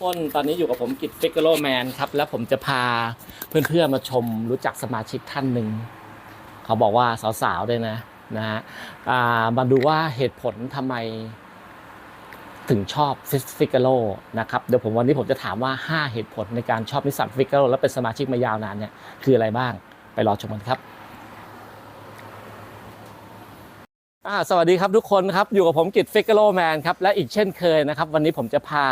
คนตอนนี้อยู่กับผมกิตฟิกเกอร์แมนครับ แล้วผมจะพาเพื่อนๆมาชมรู้จักสมาชิกท่านหนึ่ง เขาบอกว่าสาวๆด้วยนะนะฮะมาดูว่าเหตุผลทำไมถึงชอบฟิกเกอร์นะครับ เดี๋ยวผมวันนี้ผมจะถามว่า 5 เหตุผลในการชอบนิสสันฟิกเกอร์และเป็นสมาชิกมายาวนานเนี่ยคืออะไรบ้างไปรอชมกันครับ อ่าสวัสดีครับทุกคนครับ อยู่กับผมกิตฟิกเกอร์แมนครับ และอีกเช่นเคยนะครับ วันนี้ผมจะพา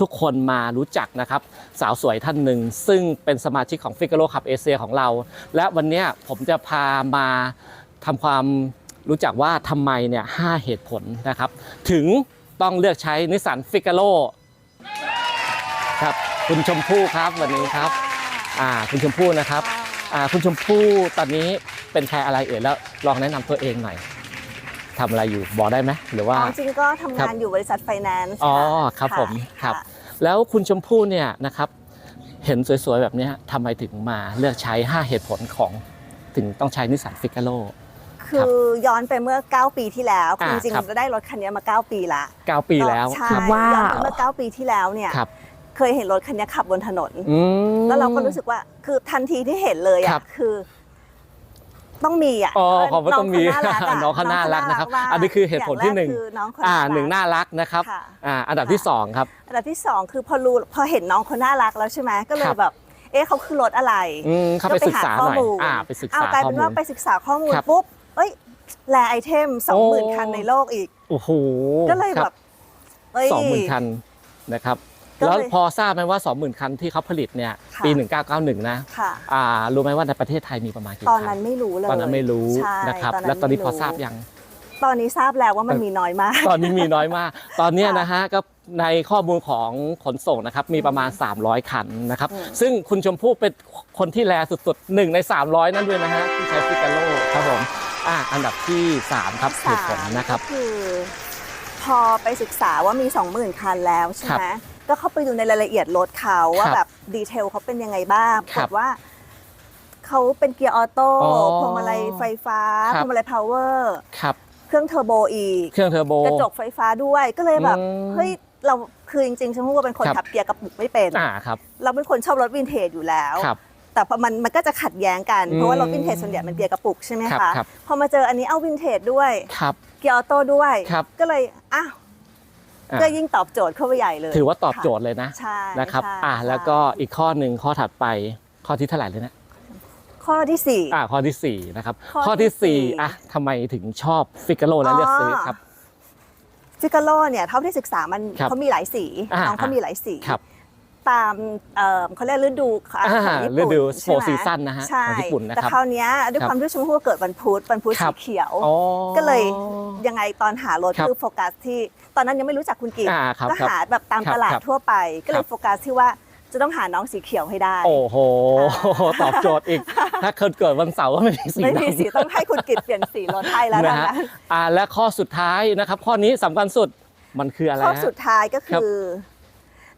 ทุกคนมารู้จักนะครับ สาวสวยท่านหนึ่ง ซึ่งเป็นสมาชิกของฟิกเกอร์ขับเอเชียของเรา และวันนี้ผมจะพามาทำความรู้จักว่าทำไมเนี่ยห้าเหตุผลนะครับ ถึงต้องเลือกใช้นิสสันฟิกเกอร์ครับคุณชมพู่ครับวันนี้ครับอ่าคุณชมพู่นะครับอ่าคุณชมพู่ตอนนี้เป็นใครอะไรเอ่ยแล้วลองแนะนำตัวเองหน่อย ทำอะไรอยู่บอกได้ไหมหรือว่า อ๋อจริงๆก็ทำครังานบ อยู่บริษัทไฟแนนซ์อ๋อะครับผมะครับะแล้วคุณชมพู่เนี่ยนะครับ เห็นสวยๆ แบบเนี้ยทำไมถึงมาเลือกใช้ 5 เหตุผลของถึงต้องใช้นิสสันฟิกาโคือย้อนไปเมื่อ 9 ปีที่แล้วอ่าคือจริงครับๆจะได้รถคันนี้มา 9 ปีละ9 ปีแล้วใช่ครับย้อนไปเมื่อ 9 ปีที่แล้วเนี่ยครับเคยเห็นรถคันนี้ขับบนถนน อืม แล้วเราก็รู้สึกว่าคือทันทีที่เห็นเลยครัอะบคือ ต้องมีอะอ๋อเขอบคุณต้องมีน้องเขาน่ารักอะน้องเขาน่ารักนะครับมากอันนี้คือเหตุผลที่หนึ่งอย่างแรกคือน้องเขาอ่ารักหนึ่งน่ารักนะครับค่ะอ่าอันดับที่สองครับ อันดับที่สองคือพอรู้พอเห็นน้องเขาน่ารักแล้วใช่ไหมก็เลคยรับแบบเอ๊ะเขาคือรถอะไรอืมเข้าไปศึกษาหน่อยก็ไปหาข้อมูลอ่าไปศึกเอาษากลายข้อเป็นมูว่าลไปศึกษาข้อมูลครับปุ๊บเอ้ยแลไอเทมสองหมื่นโอ้คันในโลกอีกโอ้โหก็เลยคแบรับบเอ้ยสองหมื่นคันนะครับก็เลย แล้วพอทราบไหมว่า 20,000 คันที่เขาผลิตเนี่ยค่ะปี 1991 นะค่ะอ่ารู้ไหมว่าในประเทศไทยมีประมาณกี่ตอนคันั้นไม่รู้เลยตอนนั้นไม่รู้ใช่นะครับตแล้วตอนนี้พอไม่ทราบยัง ตอนนี้ทราบแล้วว่ามันมีน้อยมาก ตอนนี้มีน้อยมาก ตอนเนี้ยค่ะนะฮะก็ในข้อมูลของขนส่งนะครับมีประมาณ 300 คันนะครับอืมซึ่งคุณชมพู่เป็นคนที่แลสุดๆหนึ่งใน 300 นั่นด้วยนะฮะที่ใช้ฟิกาโลครับผมอะอันดับที่ 3 ครับเหตุผลนะครับก็คือพอไปศึกษาว่ามี 20,000 คันแล้วใช่ไหม ก็เข้าไปดูในรายละเอียดรถเขาว่าครับแบบดีเทลเขาเป็นยังไงบ้างปครัราบกฏว่าเขาเป็นเกียร์ออโต้อ๋อพวงมาลัยไฟฟ้าครัพบวงมาลัยพาวเวอร์ครับเครื่องเทอร์โบอีกเครื่องเทอร์โบกระจกไฟฟ้าด้วยก็เลยแบบอืมเฮ้ยเราคือจริงๆฉันพูดว่าเป็นคนครับขับเกียร์กระปุกไม่เป็นอ่าครับเราเป็นคนชอบรถวินเทจอยู่แล้วครับแต่พอมันมันก็จะขัดแย้งกันอืมเพราะว่ารถวินเทจส่วนใหญ่มันเกียร์กระปุกใช่ไหมครับคะครับพอมาเจออันนี้เอาวินเทจด้วยครับเกียร์ออโต้ด้วยครับก็เลยอ้าวอะ ก็ยิ่งตอบโจทย์เข้าไปใหญ่เลย ถือว่าตอบโจทย์เลยนะใช่นะครับใช่อ่าใช่แล้วก็อีกข้อหนึ่งข้อถัดไปข้อที่เท่าไหร่เลยนะข้อที่สี่อ่าข้อที่สี่นะครับ ข้อข้อที่ที่สี่สี่อะทำไมถึงชอบฟิกาโลและเลือกซื้อครับฟิกาโลเนี่ยเท่าที่ศึกษามันครับเขามีหลายสีอ่าน้องเขามีหลายสีครับ ตามเอ่อเขาเรียกฤดูของอ่าญี่ฤปุ่นดูใช่ไหม four season นะฮะใช่ของญี่ปุ่นนะครับแต่คราวเนี้ยด้วยครับความที่ชมพู่เกิดวันพุธวันพุธครัสีบ เขียว อ๋อ ก็เลย ยังไงตอนหารถครับคือโฟกัสที่ ตอนนั้นยังไม่รู้จักคุณกิตอ่าครับก็ครับหาแบบตามครับตลาดครับทั่วไป ก็เลครัยบ โฟกัสที่ว่าจะต้องหาน้องสีเขียวให้ได้ โอ้โหค่ะตอบโจทย์อีก ถ้าเกิดเกิดวันเสาร์ก็ไม่มีสีไม่มีดำสีต้องให้คุณกิตเปลี่ยนสีรถให้แล้วนะนะฮะคะอ่าและข้อสุดท้ายนะครับ ข้อนี้สำคัญสุดมันคืออะไรข้อฮะ สุดท้ายก็ครับคือ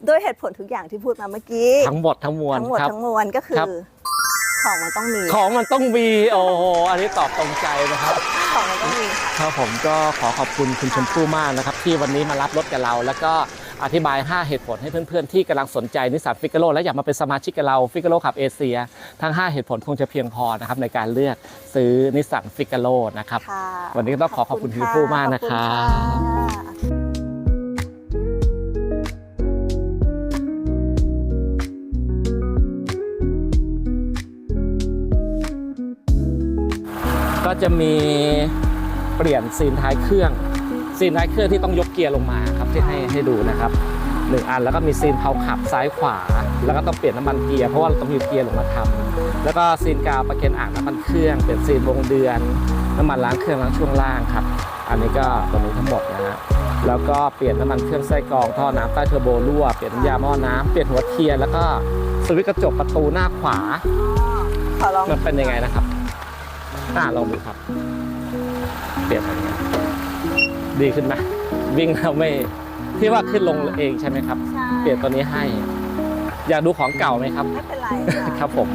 ด้วยเหตุผลทุกอย่างที่พูดมาเมื่อกี้ ทั้งหมดทั้งมวลทั้งหมดครับ ทั้งมวลก็คืครัอ บ ของมันต้องมี ของมันต้องมีโอ้โหอันนี้ตอบตรงใจนะครับ ของมันต้องมีค่ะ ครับผมก็ขอขอบคุณคุณชมพู่มากนะครับ ที่วันนี้มารับรถกับเรา แล้วก็อธิบาย 5 เหตุผลให้เพื่อนๆ ที่กำลังสนใจนิสสันฟิกาโ o และอยากมาเป็นสมาชิกกับเราฟิกาโ o ขับเอเชียทั้ง 5 เหตุผลคงจะเพียงพอนะครับในการเลือกซื้อนิสสันฟิกาโ o นะครับค่ะวันนี้ก็ต้องขอขอบคุณคุณชมพู่มากนะครับ ขอบคุณค่ะ จะมีเปลี่ยนซีนท้ายเครื่อง ซีนท้ายเครื่องที่ต้องยกเกียร์ลงมาครับที่ให้ให้ดูนะครับหนึ่งอันแล้วก็มีซีนเพาขับซ้ายขวา แล้วก็ต้องเปลี่ยนน้ำมันเกียร์เพราะว่าเราต้องมีเกียร์ลงมาทำแล้วก็ซีนกาวประเคนอ่างน้ำมันเครื่องเปลี่ยนซีนวงเดือน น้ำมันล้างเครื่องล้างช่วงล่างครับ อันนี้ก็ตัวนี้ทั้งหมดนะฮะแล้วก็เปลี่ยนน้ำมันเครื่องไส้กรองท่อน้ำใต้เทอร์โบรั่วเปลี่ยนน้ำยาหม้อน้ำเปลี่ยนหัวเทียนแล้วก็สวิตช์กระจกประตูหน้าขวาขอลองมันเป็นยังไงนะครับ อ่าลองดูครับ เปลี่ยนเป็นยังไงดีขึ้นไหมวิ่งแล้วไม่ที่ว่าขึ้นลงเองใช่ไหมครับ ใช่เปลี่ยนตัวนี้ให้ อยากดูของเก่าไหมครับ ไม่เป็นไรค่ะครับผม